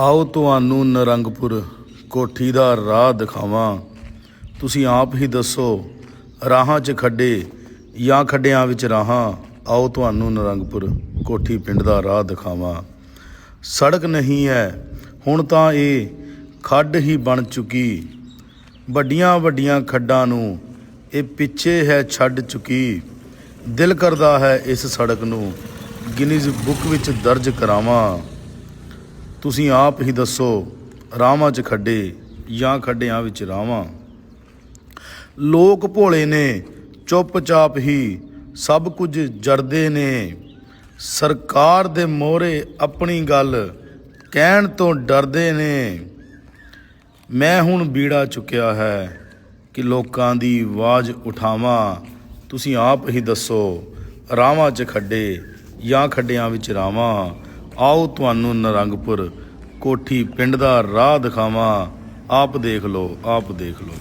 ਆਓ ਤੁਹਾਨੂੰ ਨਰੰਗਪੁਰ ਕੋਠੀ ਦਾ ਰਾਹ ਦਿਖਾਵਾਂ। ਤੁਸੀਂ ਆਪ ਹੀ ਦੱਸੋ, ਰਾਹਾਂ 'ਚ ਖੱਡੇ ਜਾਂ ਖੱਡਿਆਂ ਵਿੱਚ ਰਾਹਾਂ? ਆਓ ਤੁਹਾਨੂੰ ਨਰੰਗਪੁਰ ਕੋਠੀ ਪਿੰਡ ਦਾ ਰਾਹ ਦਿਖਾਵਾਂ। ਸੜਕ ਨਹੀਂ ਹੈ, ਹੁਣ ਤਾਂ ਇਹ ਖੱਡ ਹੀ ਬਣ ਚੁੱਕੀ। ਵੱਡੀਆਂ ਵੱਡੀਆਂ ਖੱਡਾਂ ਨੂੰ ਇਹ ਪਿੱਛੇ ਹੈ ਛੱਡ ਚੁੱਕੀ। ਦਿਲ ਕਰਦਾ ਹੈ ਇਸ ਸੜਕ ਨੂੰ ਗਿਨੀਜ਼ ਬੁੱਕ ਵਿੱਚ ਦਰਜ ਕਰਾਵਾਂ। ਤੁਸੀਂ ਆਪ ਹੀ ਦੱਸੋ, ਰਾਵਾਂ 'ਚ ਖੱਡੇ ਜਾਂ ਖੱਡਿਆਂ ਵਿੱਚ ਰਾਵਾਂ? ਲੋਕ ਭੋਲੇ ਨੇ, ਚੁੱਪਚਾਪ ਹੀ ਸਭ ਕੁਝ ਜਰਦੇ ਨੇ। ਸਰਕਾਰ ਦੇ ਮੋਹਰੇ ਆਪਣੀ ਗੱਲ ਕਹਿਣ ਤੋਂ ਡਰਦੇ ਨੇ। ਮੈਂ ਹੁਣ ਬੀੜਾ ਚੁੱਕਿਆ ਹੈ ਕਿ ਲੋਕਾਂ ਦੀ ਆਵਾਜ਼ ਉਠਾਵਾਂ। ਤੁਸੀਂ ਆਪ ਹੀ ਦੱਸੋ, ਰਾਵਾਂ 'ਚ ਖੱਡੇ ਜਾਂ ਖੱਡਿਆਂ ਵਿੱਚ ਰਾਵਾਂ? ਆਓ ਤੁਹਾਨੂੰ ਨਰੰਗਪੁਰ ਕੋਠੀ ਪਿੰਡ ਦਾ ਰਾਹ ਦਿਖਾਵਾਂ। ਆਪ ਦੇਖ ਲਓ ਆਪ ਦੇਖ ਲਓ।